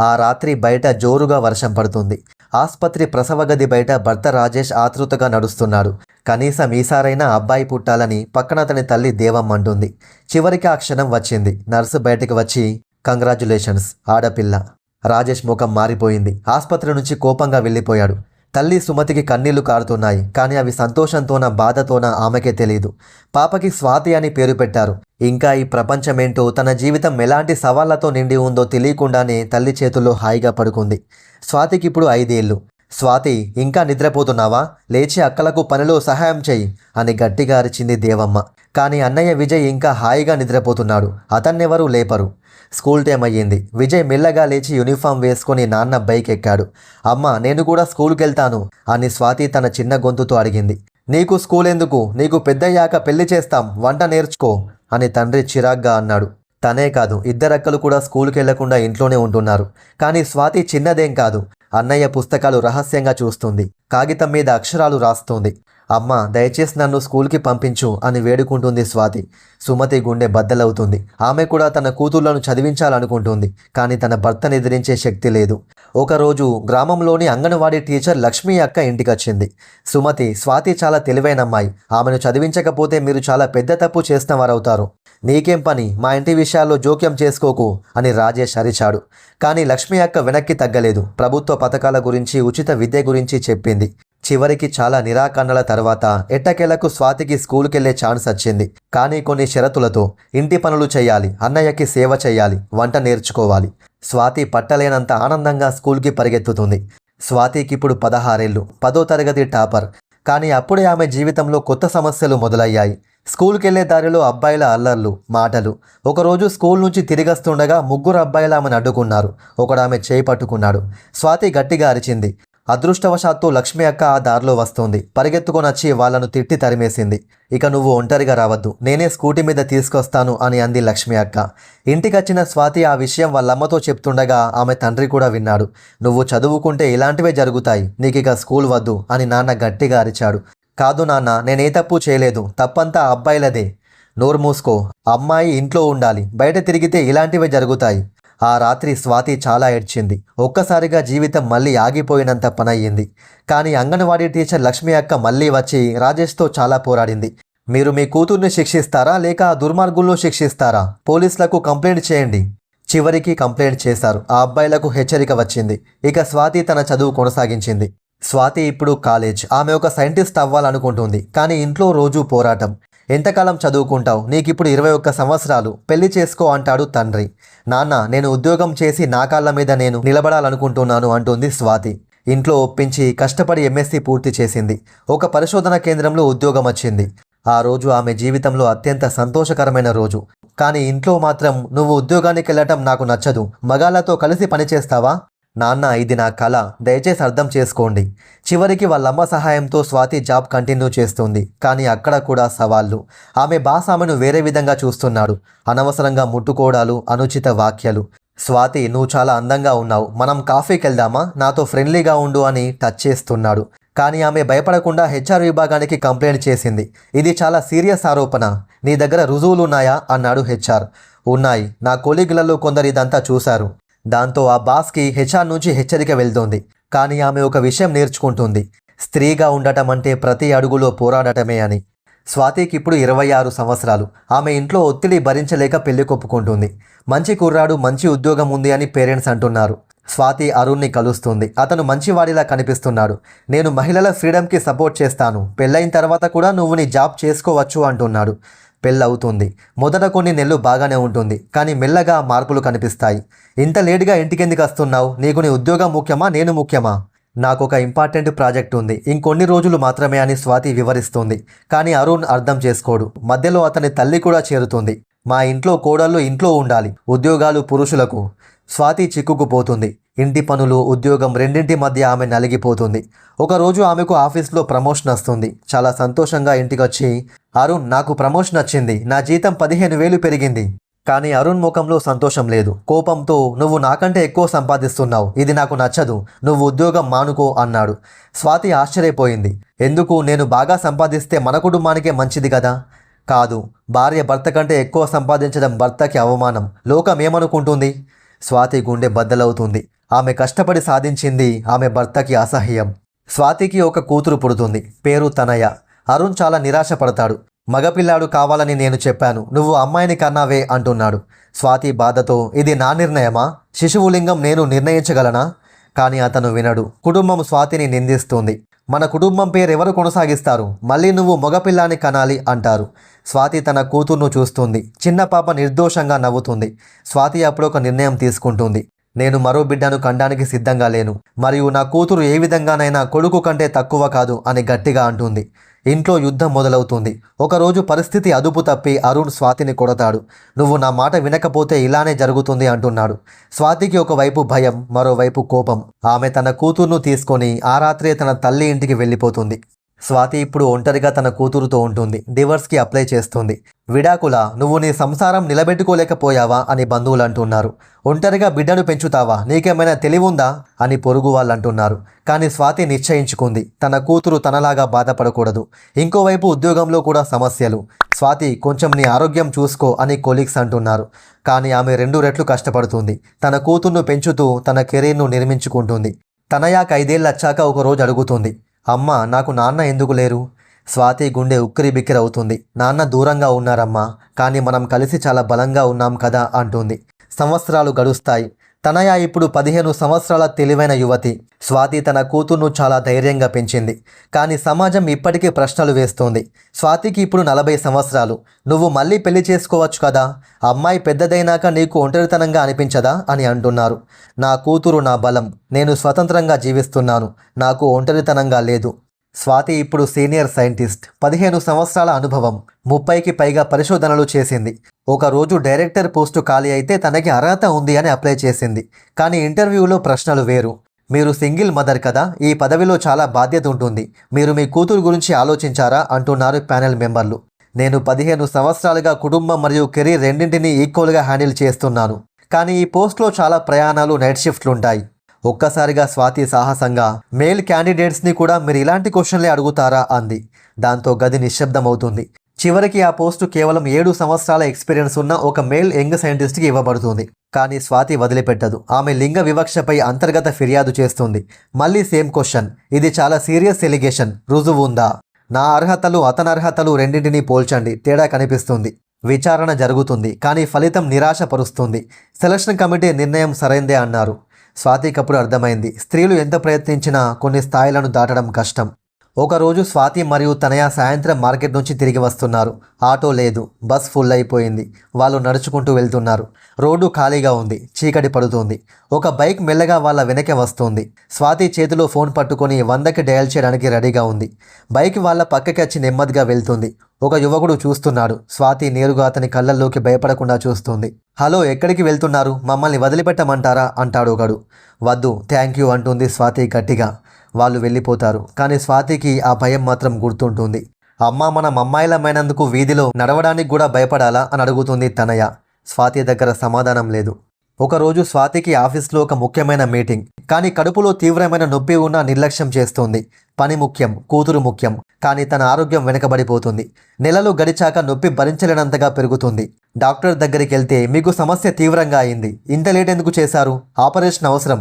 ఆ రాత్రి బయట జోరుగా వర్షం పడుతుంది. ఆసుపత్రి ప్రసవ గది బయట భర్త రాజేష్ ఆతృతగా నడుస్తున్నాడు. కనీసం ఈసారైనా అబ్బాయి పుట్టాలని పక్కన అతని తల్లి దేవం అంటుంది. చివరికి ఆ క్షణం వచ్చింది. నర్సు బయటకు వచ్చి కంగ్రాచులేషన్స్ ఆడపిల్ల. రాజేష్ ముఖం మారిపోయింది. ఆసుపత్రి నుంచి కోపంగా వెళ్ళిపోయాడు. తల్లి సుమతికి కన్నీళ్ళు కారుతున్నాయి కానీ అవి సంతోషంతోన బాధతోన ఆమెకే తెలియదు పాపకి స్వాతి అని పేరు పెట్టారు. ఇంకా ఈ ప్రపంచమేంటో తన జీవితం ఎలాంటి సవాళ్ళతో నిండి ఉందో తెలియకుండానే తల్లి చేతుల్లో హాయిగా పడుకుంది. స్వాతికి ఇప్పుడు ఐదేళ్ళు. స్వాతి ఇంకా నిద్రపోతున్నావా? లేచి అక్కలకు పనిలో సహాయం చెయ్యి అని గట్టిగా అరిచింది దేవమ్మ. కానీ అన్నయ్య విజయ్ ఇంకా హాయిగా నిద్రపోతున్నాడు. అతన్నెవరూ లేపరు. స్కూల్ టైం అయ్యింది. విజయ్ మెల్లగా లేచి యూనిఫామ్ వేసుకొని నాన్న బైక్ ఎక్కాడు అమ్మ నేను కూడా స్కూల్కి వెళ్తాను అని స్వాతి తన చిన్న గొంతుతో అడిగింది. నీకు స్కూల్ ఎందుకు నీకు పెద్దయ్యాక పెళ్ళి చేస్తాం. వంట నేర్చుకో అని తండ్రి చిరాగ్గా అన్నాడు. తనే కాదు ఇద్దరక్కలు కూడా స్కూల్కి వెళ్ళకుండా ఇంట్లోనే ఉంటున్నారు. కానీ స్వాతి చిన్నదేం కాదు. అన్నయ్య పుస్తకాలు రహస్యంగా చూస్తుంది. కాగితం మీద అక్షరాలు రాస్తుంది. అమ్మ దయచేసి నన్ను స్కూల్కి పంపించు అని వేడుకుంటుంది స్వాతి. సుమతి గుండె బద్దలవుతుంది. ఆమె కూడా తన కూతుళ్ళను చదివించాలనుకుంటుంది కానీ తన భర్తను ఎదిరించే శక్తి లేదు. ఒకరోజు గ్రామంలోని అంగన్వాడీ టీచర్ లక్ష్మి అక్క ఇంటికొచ్చింది. సుమతి స్వాతి చాలా తెలివైన అమ్మాయి ఆమెను చదివించకపోతే మీరు చాలా పెద్ద తప్పు చేసిన వారవుతారు నీకేం పని? మా ఇంటి విషయాల్లో జోక్యం చేసుకోకు అని రాజేష్ అరిచాడు. కానీ లక్ష్మి అక్క వెనక్కి తగ్గలేదు. ప్రభుత్వ పథకాల గురించి ఉచిత విద్య గురించి చెప్పింది. చివరికి చాలా నిరాకరణల తర్వాత ఎట్టకేలకు స్వాతికి స్కూల్కెళ్ళే ఛాన్స్ వచ్చింది. కానీ కొన్ని షరతులతో ఇంటి పనులు చేయాలి అన్నయ్యకి సేవ చేయాలి వంట నేర్చుకోవాలి. స్వాతి పట్టలేనంత ఆనందంగా స్కూల్కి పరిగెత్తుతుంది. స్వాతికి ఇప్పుడు పదహారేళ్ళు పదో తరగతి టాపర్. కానీ అప్పుడే ఆమె జీవితంలో కొత్త సమస్యలు మొదలయ్యాయి. స్కూల్కెళ్ళే దారిలో అబ్బాయిల అల్లర్లు మాటలు. ఒకరోజు స్కూల్ నుంచి తిరిగస్తుండగా ముగ్గురు అబ్బాయిలు ఆమెను అడ్డుకున్నారు. ఒకడు ఆమె చేయి పట్టుకున్నాడు. స్వాతి గట్టిగా అరిచింది. అదృష్టవశాత్తు లక్ష్మి అక్క ఆ దారిలో వస్తుంది. పరిగెత్తుకొని వచ్చి వాళ్ళను తిట్టి తరిమేసింది. ఇక నువ్వు ఒంటరిగా రావద్దు. నేనే స్కూటీ మీద తీసుకొస్తాను అని అంది లక్ష్మి అక్క. ఇంటికొచ్చిన స్వాతి ఆ విషయం వాళ్ళమ్మతో చెప్తుండగా ఆమె తండ్రి కూడా విన్నాడు. నువ్వు చదువుకుంటే ఇలాంటివే జరుగుతాయి. నీకిక స్కూల్ వద్దు అని నాన్న గట్టిగా అరిచాడు. కాదు నాన్న నేనే తప్పు చేయలేదు. తప్పంతా అబ్బాయిలదే. నోరు మూసుకో. అమ్మాయి ఇంట్లో ఉండాలి. బయట తిరిగితే ఇలాంటివే జరుగుతాయి. ఆ రాత్రి స్వాతి చాలా ఏడ్చింది. ఒక్కసారిగా జీవితం మళ్ళీ ఆగిపోయినంత పనయ్యింది. కానీ అంగన్వాడీ టీచర్ లక్ష్మి అక్క మళ్ళీ వచ్చి రాజేష్తో చాలా పోరాడింది. మీరు మీ కూతుర్ని శిక్షిస్తారా లేక ఆ దుర్మార్గుల్లో శిక్షిస్తారా? పోలీసులకు కంప్లైంట్ చేయండి. చివరికి కంప్లైంట్ చేశారు. ఆ అబ్బాయిలకు హెచ్చరిక వచ్చింది. ఇక స్వాతి తన చదువు కొనసాగించింది. స్వాతి ఇప్పుడు కాలేజ్. ఆమె ఒక సైంటిస్ట్ అవ్వాలనుకుంటుంది. కానీ ఇంట్లో రోజూ పోరాటం. ఎంతకాలం చదువుకుంటావు? నీకు ఇప్పుడు ఇరవై ఒక్క సంవత్సరాలు. పెళ్ళి చేసుకో అంటాడు తండ్రి. నాన్న నేను ఉద్యోగం చేసి నా కాళ్ళ మీద నేను నిలబడాలనుకుంటున్నాను అంటుంది స్వాతి. ఇంట్లో ఒప్పించి కష్టపడి ఎంఎస్సీ పూర్తి చేసింది. ఒక పరిశోధన కేంద్రంలో ఉద్యోగం వచ్చింది. ఆ రోజు ఆమె జీవితంలో అత్యంత సంతోషకరమైన రోజు. కానీ ఇంట్లో మాత్రం నువ్వు ఉద్యోగానికి వెళ్ళటం నాకు నచ్చదు. మగాళ్ళతో కలిసి పనిచేస్తావా? నాన్న ఇది నా కళ దయచేసి అర్థం చేసుకోండి. చివరికి వాళ్ళమ్మ సహాయంతో స్వాతి జాబ్ కంటిన్యూ చేస్తుంది. కానీ అక్కడ కూడా సవాళ్ళు. ఆమె బాస్ ఆమెను వేరే విధంగా చూస్తున్నాడు. అనవసరంగా ముట్టుకోవడాలు అనుచిత వాక్యాలు స్వాతి నువ్వు చాలా అందంగా ఉన్నావు. మనం కాఫీకి వెళ్దామా నాతో ఫ్రెండ్లీగా ఉండు అని టచ్ చేస్తున్నాడు. కానీ ఆమె భయపడకుండా హెచ్ఆర్ విభాగానికి కంప్లైంట్ చేసింది. ఇది చాలా సీరియస్ ఆరోపణ. నీ దగ్గర రుజువులు ఉన్నాయా అన్నాడు హెచ్ఆర్. ఉన్నాయి. నా కొలీగులలో కొందరు ఇదంతా చూశారు. దాంతో ఆ బాస్కి హెచ్ఆర్ నుంచి హెచ్చరిక వెళ్తోంది. కానీ ఆమె ఒక విషయం నేర్చుకుంటుంది. స్త్రీగా ఉండటం అంటే ప్రతి అడుగులో పోరాడటమే అని. స్వాతికి ఇప్పుడు ఇరవై ఆరు సంవత్సరాలు. ఆమె ఇంట్లో ఒత్తిడి భరించలేక పెళ్ళి కొప్పుకుంటుంది. మంచి కుర్రాడు మంచి ఉద్యోగం ఉంది అని పేరెంట్స్ అంటున్నారు. స్వాతి అరుణ్ని కలుస్తుంది. అతను మంచివాడిలా కనిపిస్తున్నాడు. నేను మహిళల ఫ్రీడమ్కి సపోర్ట్ చేస్తాను. పెళ్ళైన తర్వాత కూడా నువ్వు నీ జాబ్ చేసుకోవచ్చు అంటున్నాడు. పెళ్ళవుతుంది. మొదట కొన్ని నెలలు బాగానే ఉంటుంది కానీ మెల్లగా మార్పులు కనిపిస్తాయి. ఇంత లేటుగా ఇంటికెందుకు వస్తున్నావు? నీకు నీ ఉద్యోగం ముఖ్యమా? నేను ముఖ్యమా? నాకు ఒక ఇంపార్టెంట్ ప్రాజెక్ట్ ఉంది. ఇంకొన్ని రోజులు మాత్రమే అని స్వాతి వివరిస్తుంది. కానీ అరుణ్ అర్థం చేసుకోడు. మధ్యలో అతని తల్లి కూడా చేరుతుంది. మా ఇంట్లో కోడళ్ళు ఇంట్లో ఉండాలి ఉద్యోగాలు పురుషులకు. స్వాతి చిక్కుకుపోతుంది. ఇంటి పనులు ఉద్యోగం రెండింటి మధ్య ఆమె నలిగిపోతుంది. ఒకరోజు ఆమెకు ఆఫీస్లో ప్రమోషన్ వస్తుంది. చాలా సంతోషంగా ఇంటికి వచ్చి అరుణ్ నాకు ప్రమోషన్ వచ్చింది నా జీతం పదిహేను వేలు పెరిగింది. కానీ అరుణ్ ముఖంలో సంతోషం లేదు. కోపంతో నువ్వు నాకంటే ఎక్కువ సంపాదిస్తున్నావు. ఇది నాకు నచ్చదు. నువ్వు ఉద్యోగం మానుకో అన్నాడు. స్వాతి ఆశ్చర్యపోయింది. ఎందుకు? నేను బాగా సంపాదిస్తే మన కుటుంబానికే మంచిది కదా? కాదు భార్య భర్త కంటే ఎక్కువ సంపాదించడం భర్తకి అవమానం. లోకం ఏమనుకుంటుంది? స్వాతి గుండె బద్దలవుతుంది. ఆమె కష్టపడి సాధించింది ఆమె భర్తకి అసహ్యం. స్వాతికి ఒక కూతురు పుడుతుంది. పేరు తనయ. అరుణ్ చాలా నిరాశపడతాడు. మగపిల్లాడు కావాలని నేను చెప్పాను. నువ్వు అమ్మాయిని కన్నావే అంటున్నాడు. స్వాతి బాధతో ఇది నా నిర్ణయమా? శిశువులింగం నేను నిర్ణయించగలనా? కానీ అతను వినడు. కుటుంబం స్వాతిని నిందిస్తుంది. మన కుటుంబం పేరు ఎవరు కొనసాగిస్తారు? మళ్ళీ నువ్వు మగపిల్లాన్ని కనాలి అంటారు. స్వాతి తన కూతుర్ను చూస్తుంది. చిన్న పాప నిర్దోషంగా నవ్వుతుంది. స్వాతి అప్పుడు ఒక నిర్ణయం తీసుకుంటుంది. నేను మరో బిడ్డను కండానికి సిద్ధంగా లేను. మరియు నా కూతురు ఏ విధంగానైనా కొడుకు కంటే తక్కువ కాదు అని గట్టిగా అంటుంది. ఇంట్లో యుద్ధం మొదలవుతుంది. ఒకరోజు పరిస్థితి అదుపు తప్పి అరుణ్ స్వాతిని కొడతాడు. నువ్వు నా మాట వినకపోతే ఇలానే జరుగుతుంది అంటున్నాడు. స్వాతికి ఒకవైపు భయం మరోవైపు కోపం. ఆమె తన కూతుర్ను తీసుకొని ఆ రాత్రే తన తల్లి ఇంటికి వెళ్ళిపోతుంది. స్వాతి ఇప్పుడు ఒంటరిగా తన కూతురుతో ఉంటుంది. డివర్స్కి అప్లై చేస్తుంది. విడాకుల నువ్వు నీ సంసారం నిలబెట్టుకోలేకపోయావా? అని బంధువులు అంటున్నారు ఒంటరిగా బిడ్డను పెంచుతావా? నీకేమైనా తెలివుందా? అని పొరుగు వాళ్ళు అంటున్నారు కానీ స్వాతి నిశ్చయించుకుంది. తన కూతురు తనలాగా బాధపడకూడదు. ఇంకోవైపు ఉద్యోగంలో కూడా సమస్యలు. స్వాతి కొంచెం నీ ఆరోగ్యం చూసుకో అని కొలీగ్స్ అంటున్నారు. కానీ ఆమె రెండు రెట్లు కష్టపడుతుంది. తన కూతుర్ను పెంచుతూ తన కెరీర్ను నిర్మించుకుంటుంది. తనయాక ఐదేళ్ళు వచ్చాక ఒకరోజు అడుగుతుంది. అమ్మ నాకు నాన్న ఎందుకు లేరు? స్వాతి గుండె ఉక్కిరి బిక్కిరి అవుతుంది. నాన్న దూరంగా ఉన్నారమ్మా కానీ మనం కలిసి చాలా బలంగా ఉన్నాం కదా అంటుంది. సంవత్సరాలు గడుస్తాయి. తనయ ఇప్పుడు పదిహేను సంవత్సరాల తెలివైన యువతి. స్వాతి తన కూతుర్ను చాలా ధైర్యంగా పెంచింది. కానీ సమాజం ఇప్పటికీ ప్రశ్నలు వేస్తోంది. స్వాతికి ఇప్పుడు నలభై సంవత్సరాలు. నువ్వు మళ్ళీ పెళ్ళి చేసుకోవచ్చు కదా? అమ్మాయి పెద్దదైనాక నీకు ఒంటరితనంగా అనిపించదా? అని అంటున్నారు. నా కూతురు నా బలం. నేను స్వతంత్రంగా జీవిస్తున్నాను. నాకు ఒంటరితనంగా లేదు. స్వాతి ఇప్పుడు సీనియర్ సైంటిస్ట్. పదిహేను సంవత్సరాల అనుభవం. ముప్పైకి పైగా పరిశోధనలు చేసింది. ఒకరోజు డైరెక్టర్ పోస్టు ఖాళీ అయితే తనకి అర్హత ఉంది అని అప్లై చేసింది. కానీ ఇంటర్వ్యూలో ప్రశ్నలు వేరు. మీరు సింగిల్ మదర్ కదా ఈ పదవిలో చాలా బాధ్యత ఉంటుంది. మీరు మీ కూతురు గురించి ఆలోచించారా? అంటున్నారు ప్యానెల్ మెంబర్లు. నేను పదిహేను సంవత్సరాలుగా కుటుంబం మరియు కెరీర్ రెండింటినీ ఈక్వల్గా హ్యాండిల్ చేస్తున్నాను. కానీ ఈ పోస్ట్లో చాలా ప్రయాణాలు నైట్ షిఫ్ట్లు ఉంటాయి ఒక్కసారిగా స్వాతి సాహసంగా మేల్ క్యాండిడేట్స్ని కూడా మీరు ఇలాంటి క్వశ్చన్లే అడుగుతారా? అంది. దాంతో గది నిశ్శబ్దమవుతుంది. చివరికి ఆ పోస్టు కేవలం ఏడు సంవత్సరాల ఎక్స్పీరియన్స్ ఉన్న ఒక మేల్ యంగ్ సైంటిస్ట్కి ఇవ్వబడుతుంది. కానీ స్వాతి వదిలిపెట్టదు. ఆమె లింగ వివక్షపై అంతర్గత ఫిర్యాదు చేస్తుంది. మళ్ళీ సేమ్ క్వశ్చన్. ఇది చాలా సీరియస్ ఎలిగేషన్. రుజువు ఉందా? నా అర్హతలు అతని అర్హతలు రెండింటినీ పోల్చండి. తేడా కనిపిస్తుంది. విచారణ జరుగుతుంది. కానీ ఫలితం నిరాశపరుస్తుంది. సెలక్షన్ కమిటీ నిర్ణయం సరైందే అన్నారు. స్వాతికప్పుడు అర్థమైంది. స్త్రీలు ఎంత ప్రయత్నించినా కొన్ని స్థాయిలను దాటడం కష్టం. ఒకరోజు స్వాతి మరియు తనయ సాయంత్రం మార్కెట్ నుంచి తిరిగి వస్తున్నారు. ఆటో లేదు. బస్ ఫుల్ అయిపోయింది. వాళ్ళు నడుచుకుంటూ వెళ్తున్నారు. రోడ్డు ఖాళీగా ఉంది. చీకటి పడుతుంది. ఒక బైక్ మెల్లగా వాళ్ళ వెనకే వస్తుంది. స్వాతి చేతిలో ఫోన్ పట్టుకొని వందకి డయల్ చేయడానికి రెడీగా ఉంది. బైక్ వాళ్ళ పక్కకి వచ్చి నెమ్మదిగా వెళ్తుంది. ఒక యువకుడు చూస్తున్నాడు. స్వాతి నేరుగా అతని కళ్ళల్లోకి భయపడకుండా చూస్తుంది. హలో ఎక్కడికి వెళ్తున్నారు? మమ్మల్ని వదిలిపెట్టమంటారా? అంటాడు ఒకడు. వద్దు థ్యాంక్ యూ అంటుంది స్వాతి గట్టిగా. వాళ్ళు వెళ్ళిపోతారు. కానీ స్వాతికి ఆ భయం మాత్రం గుర్తుంటుంది. అమ్మ మనం అమ్మాయిలమైనందుకు వీధిలో నడవడానికి కూడా భయపడాలా అని అడుగుతుంది తనయ. స్వాతి దగ్గర సమాధానం లేదు. ఒకరోజు స్వాతికి ఆఫీస్లో ఒక ముఖ్యమైన మీటింగ్. కానీ కడుపులో తీవ్రమైన నొప్పి ఉన్న నిర్లక్ష్యం చేస్తోంది. పని ముఖ్యం కూతురు ముఖ్యం. కానీ తన ఆరోగ్యం వెనకబడిపోతుంది. నెలలు గడిచాక నొప్పి భరించలేనంతగా పెరుగుతుంది. డాక్టర్ దగ్గరికి వెళ్తే మీకు సమస్య తీవ్రంగా అయింది. ఇంత లేట్ ఎందుకు చేశారు? ఆపరేషన్ అవసరం.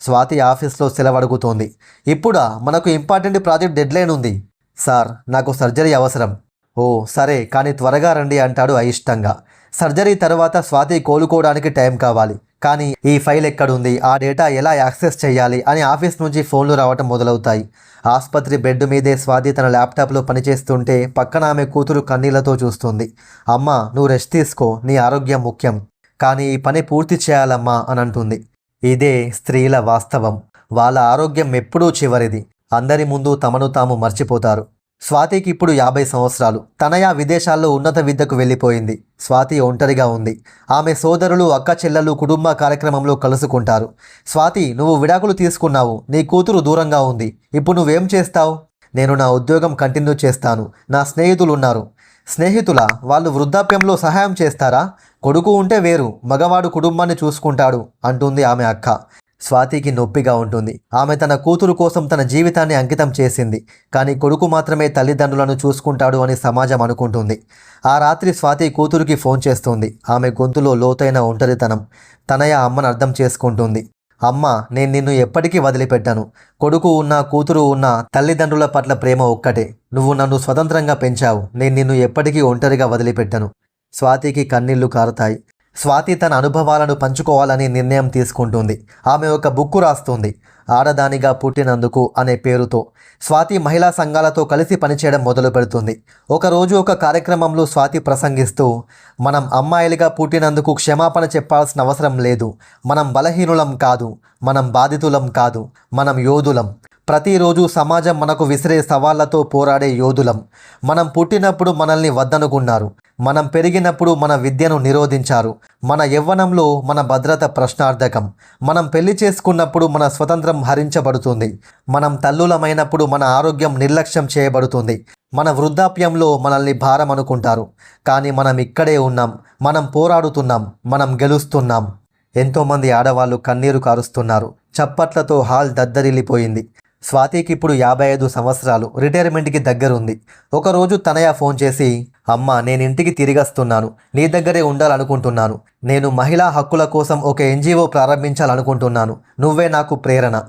స్వాతి ఆఫీస్లో సెలవు అడుగుతోంది ఇప్పుడా మనకు ఇంపార్టెంట్ ప్రాజెక్ట్ డెడ్లైన్ ఉంది. సార్ నాకు సర్జరీ అవసరం. ఓ సరే కానీ త్వరగా రండి అంటాడు అయిష్టంగా. సర్జరీ తర్వాత స్వాతి కోలుకోవడానికి టైం కావాలి. కానీ ఈ ఫైల్ ఎక్కడుంది? ఆ డేటా ఎలా యాక్సెస్ చేయాలి? అని ఆఫీస్ నుంచి ఫోన్లు రావటం మొదలవుతాయి. ఆసుపత్రి బెడ్ మీదే స్వాతి తన ల్యాప్టాప్లో పనిచేస్తుంటే పక్కన ఆమె కూతురు కన్నీళ్ళతో చూస్తుంది. అమ్మ నువ్వు రెస్ట్ తీసుకో నీ ఆరోగ్యం ముఖ్యం. కానీ ఈ పని పూర్తి చేయాలమ్మా అని అంటుంది. ఇదే స్త్రీల వాస్తవం. వాళ్ళ ఆరోగ్యం ఎప్పుడూ చివరిది. అందరి ముందు తమను తాము మర్చిపోతారు. స్వాతికి ఇప్పుడు యాభై సంవత్సరాలు. తనయ విదేశాల్లో ఉన్నత విద్యకు వెళ్ళిపోయింది. స్వాతి ఒంటరిగా ఉంది. ఆమె సోదరులు అక్క చెల్లెలు కుటుంబ కార్యక్రమంలో కలుసుకుంటారు. స్వాతి నువ్వు విడాకులు తీసుకున్నావు. నీ కూతురు దూరంగా ఉంది. ఇప్పుడు నువ్వేం చేస్తావు? నేను నా ఉద్యోగం కంటిన్యూ చేస్తాను. నా స్నేహితులు ఉన్నారు స్నేహితుల వాళ్ళు వృద్ధాప్యంలో సహాయం చేస్తారా? కొడుకు ఉంటే వేరు మగవాడు కుటుంబాన్ని చూసుకుంటాడు అంటుంది ఆమె అక్క. స్వాతికి నొప్పిగా ఉంటుంది. ఆమె తన కూతురు కోసం తన జీవితాన్ని అంకితం చేసింది. కానీ కొడుకు మాత్రమే తల్లిదండ్రులను చూసుకుంటాడు అని సమాజం అనుకుంటుంది. ఆ రాత్రి స్వాతి కూతురికి ఫోన్ చేస్తుంది. ఆమె గొంతులో లోతైన ఒంటరితనం తనయ అమ్మను అర్థం చేసుకుంటుంది. అమ్మ నేను నిన్ను ఎప్పటికీ వదిలిపెట్టాను. కొడుకు ఉన్న కూతురు ఉన్న తల్లిదండ్రుల పట్ల ప్రేమ ఒక్కటే. నువ్వు నన్ను స్వతంత్రంగా పెంచావు. నేను నిన్ను ఎప్పటికీ ఒంటరిగా వదిలిపెట్టాను. స్వాతికి కన్నీళ్ళు కారుతాయి. స్వాతి తన అనుభవాలను పంచుకోవాలని నిర్ణయం తీసుకుంటుంది. ఆమె ఒక బుక్కు రాస్తుంది. ఆడదానిగా పుట్టినందుకు అనే పేరుతో స్వాతి మహిళా సంఘాలతో కలిసి పనిచేయడం మొదలు పెడుతుంది. ఒకరోజు ఒక కార్యక్రమంలో స్వాతి ప్రసంగిస్తూ మనం అమ్మాయిలుగా పుట్టినందుకు క్షమాపణ చెప్పాల్సిన అవసరం లేదు. మనం బలహీనులం కాదు. మనం బాధితులం కాదు. మనం యోధులం. ప్రతిరోజు సమాజం మనకు విసిరే సవాళ్ళతో పోరాడే యోధులం. మనం పుట్టినప్పుడు మనల్ని వద్దనుకున్నారు. మనం పెరిగినప్పుడు మన విద్యను నిరోధించారు. మన యవ్వనంలో మన భద్రత ప్రశ్నార్థకం. మనం పెళ్ళి చేసుకున్నప్పుడు మన స్వతంత్రం హరించబడుతుంది. మనం తల్లులమైనప్పుడు మన ఆరోగ్యం నిర్లక్ష్యం చేయబడుతుంది. మన వృద్ధాప్యంలో మనల్ని భారం అనుకుంటారు. కానీ మనం ఇక్కడే ఉన్నాం. మనం పోరాడుతున్నాం. మనం గెలుస్తున్నాం. ఎంతోమంది ఆడవాళ్ళు కన్నీరు కారుస్తున్నారు. చప్పట్లతో హాల్ దద్దరిల్లిపోయింది. స్వాతికి ఇప్పుడు యాభై ఐదు సంవత్సరాలు రిటైర్మెంట్కి దగ్గరుంది. ఒకరోజు తనయ ఫోన్ చేసి అమ్మ నేను ఇంటికి తిరిగస్తున్నాను. నీ దగ్గరే ఉండాలనుకుంటున్నాను. నేను మహిళా హక్కుల కోసం ఒక ఎన్జిఓ ప్రారంభించాలనుకుంటున్నాను. నువ్వే నాకు ప్రేరణ.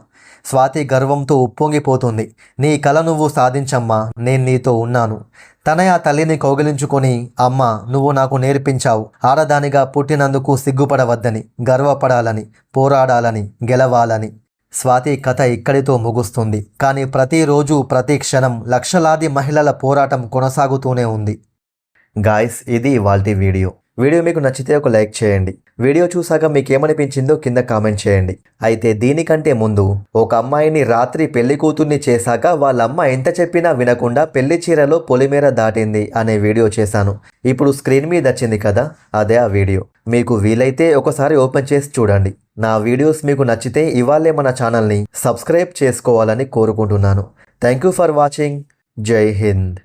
స్వాతి గర్వంతో ఉప్పొంగిపోతుంది. నీ కల నువ్వు సాధించమ్మా. నేను నీతో ఉన్నాను. తనయ తల్లిని కౌగిలించుకొని అమ్మ నువ్వు నాకు నేర్పించావు. ఆడదానిగా పుట్టినందుకు సిగ్గుపడవద్దని గర్వపడాలని పోరాడాలని గెలవాలని. స్వాతి కథ ఇక్కడితో ముగుస్తుంది. కానీ ప్రతిరోజు ప్రతి క్షణం లక్షలాది మహిళల పోరాటం కొనసాగుతూనే ఉంది. గాయస్ ఇది ఇవాల్టి వీడియో. వీడియో మీకు నచ్చితే ఒక లైక్ చేయండి. వీడియో చూసాక మీకు ఏమనిపించిందో కింద కామెంట్ చేయండి. అయితే దీనికంటే ముందు ఒక అమ్మాయిని రాత్రి పెళ్ళి కూతుర్ని చేశాక వాళ్ళ అమ్మ ఎంత చెప్పినా వినకుండా పెళ్ళి చీరలో పొలిమేర దాటింది అనే వీడియో చేశాను. ఇప్పుడు స్క్రీన్ మీద వచ్చింది కదా అదే ఆ వీడియో. మీకు వీలైతే ఒకసారి ఓపెన్ చేసి చూడండి. నా వీడియోస్ మీకు నచ్చితే ఇవాళే మన ఛానల్ని సబ్స్క్రైబ్ చేసుకోవాలని కోరుకుంటున్నాను. Thank you for watching. Jai Hind.